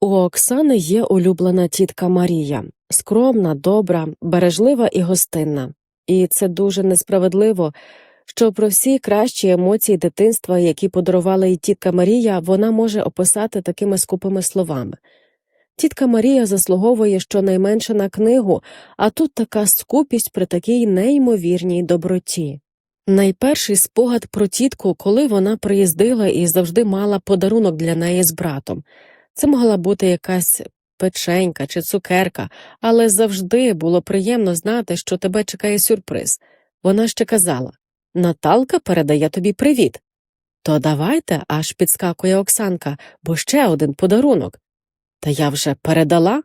У Оксани є улюблена тітка Марія, скромна, добра, бережлива і гостинна. І це дуже несправедливо, що про всі кращі емоції дитинства, які подарувала їй тітка Марія, вона може описати такими скупими словами. Тітка Марія заслуговує щонайменше на книгу, а тут така скупість при такій неймовірній доброті. Найперший спогад про тітку, коли вона приїздила і завжди мала подарунок для неї з братом. Це могла бути якась печенька чи цукерка, але завжди було приємно знати, що тебе чекає сюрприз. Вона ще казала Наталка передає тобі привіт. То давайте, аж підскакує Оксанка, бо ще один подарунок. Та я вже передала.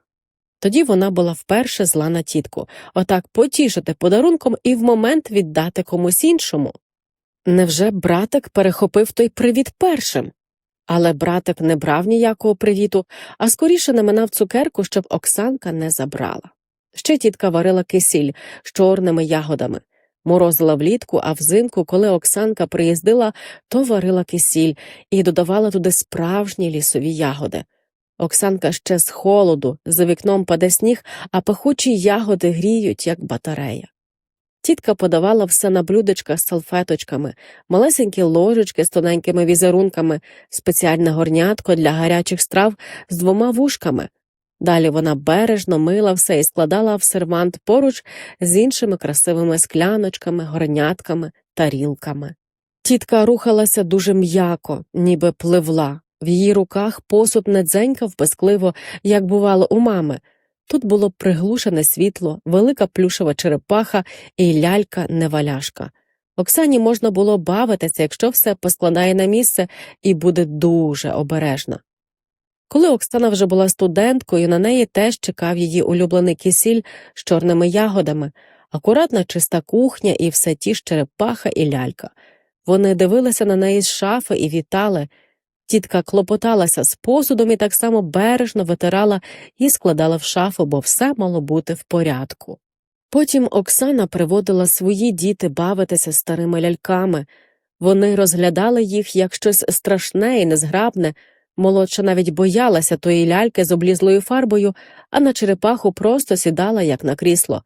Тоді вона була вперше зла на тітку, отак потішити подарунком і в момент віддати комусь іншому. Невже братик перехопив той привіт першим? Але братик не брав ніякого привіту, а скоріше наминав цукерку, щоб Оксанка не забрала. Ще тітка варила кисіль з чорними ягодами, морозила влітку, а взимку, коли Оксанка приїздила, то варила кисіль і додавала туди справжні лісові ягоди. Оксанка ще з холоду, за вікном паде сніг, а пахучі ягоди гріють, як батарея. Тітка подавала все на блюдечках з салфеточками, малесенькі ложечки з тоненькими візерунками, спеціальне горнятко для гарячих страв з двома вушками. Далі вона бережно мила все і складала в сервант поруч з іншими красивими скляночками, горнятками, тарілками. Тітка рухалася дуже м'яко, ніби пливла. В її руках посуд не дзенькав безкливо, як бувало у мами. Тут було приглушене світло, велика плюшева черепаха і лялька неваляшка. Оксані можна було бавитися, якщо все поскладає на місце і буде дуже обережна. Коли Оксана вже була студенткою, на неї теж чекав її улюблений кисіль з чорними ягодами, акуратна чиста кухня і все ті ж черепаха і лялька. Вони дивилися на неї з шафи і вітали. Тітка клопоталася з посудом і так само бережно витирала і складала в шафу, бо все мало бути в порядку. Потім Оксана приводила свої діти бавитися старими ляльками. Вони розглядали їх як щось страшне і незграбне, молодша навіть боялася тої ляльки з облізлою фарбою, а на черепаху просто сідала, як на крісло.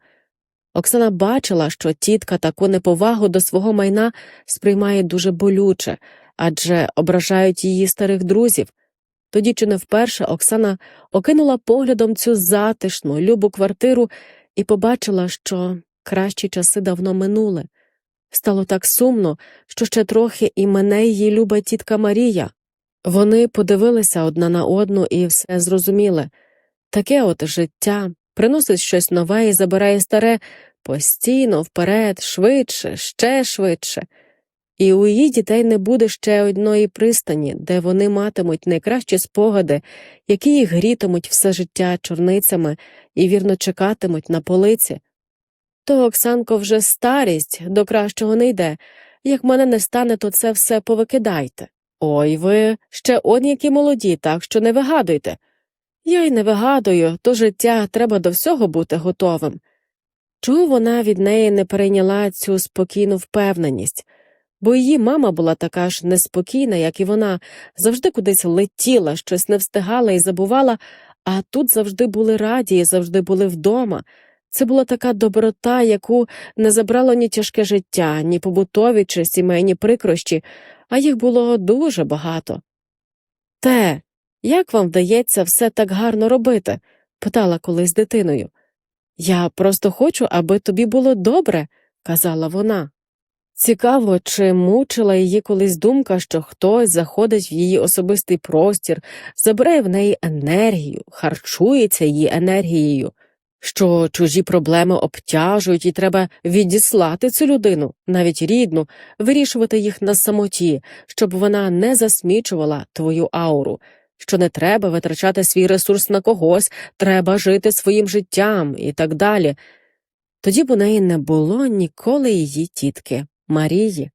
Оксана бачила, що тітка таку неповагу до свого майна сприймає дуже болюче, адже ображають її старих друзів. Тоді чи не вперше Оксана окинула поглядом цю затишну, любу квартиру і побачила, що кращі часи давно минули. Стало так сумно, що ще трохи і мене її люба тітка Марія. Вони подивилися одна на одну і все зрозуміли таке от життя приносить щось нове і забирає старе постійно вперед, швидше, ще швидше. І у її дітей не буде ще одної пристані, де вони матимуть найкращі спогади, які їх грітимуть все життя чорницями і вірно чекатимуть на полиці. То, Оксанко, вже старість до кращого не йде. Як мене не стане, то це все повикидайте. Ой ви ще он які молоді, так що не вигадуйте. Я й не вигадую, то життя треба до всього бути готовим. Чого вона від неї не перейняла цю спокійну впевненість? Бо її мама була така ж неспокійна, як і вона, завжди кудись летіла, щось не встигала і забувала, а тут завжди були раді і завжди були вдома. Це була така доброта, яку не забрало ні тяжке життя, ні побутові чи сімейні прикрощі, а їх було дуже багато. Те, як вам вдається все так гарно робити? питала колись дитиною. Я просто хочу, аби тобі було добре, казала вона. Цікаво, чи мучила її колись думка, що хтось заходить в її особистий простір, забирає в неї енергію, харчується її енергією, що чужі проблеми обтяжують і треба відіслати цю людину, навіть рідну, вирішувати їх на самоті, щоб вона не засмічувала твою ауру, що не треба витрачати свій ресурс на когось, треба жити своїм життям і так далі. Тоді б у неї не було ніколи її тітки. Марії.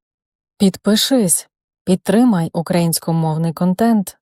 Підпишись, підтримай українськомовний контент.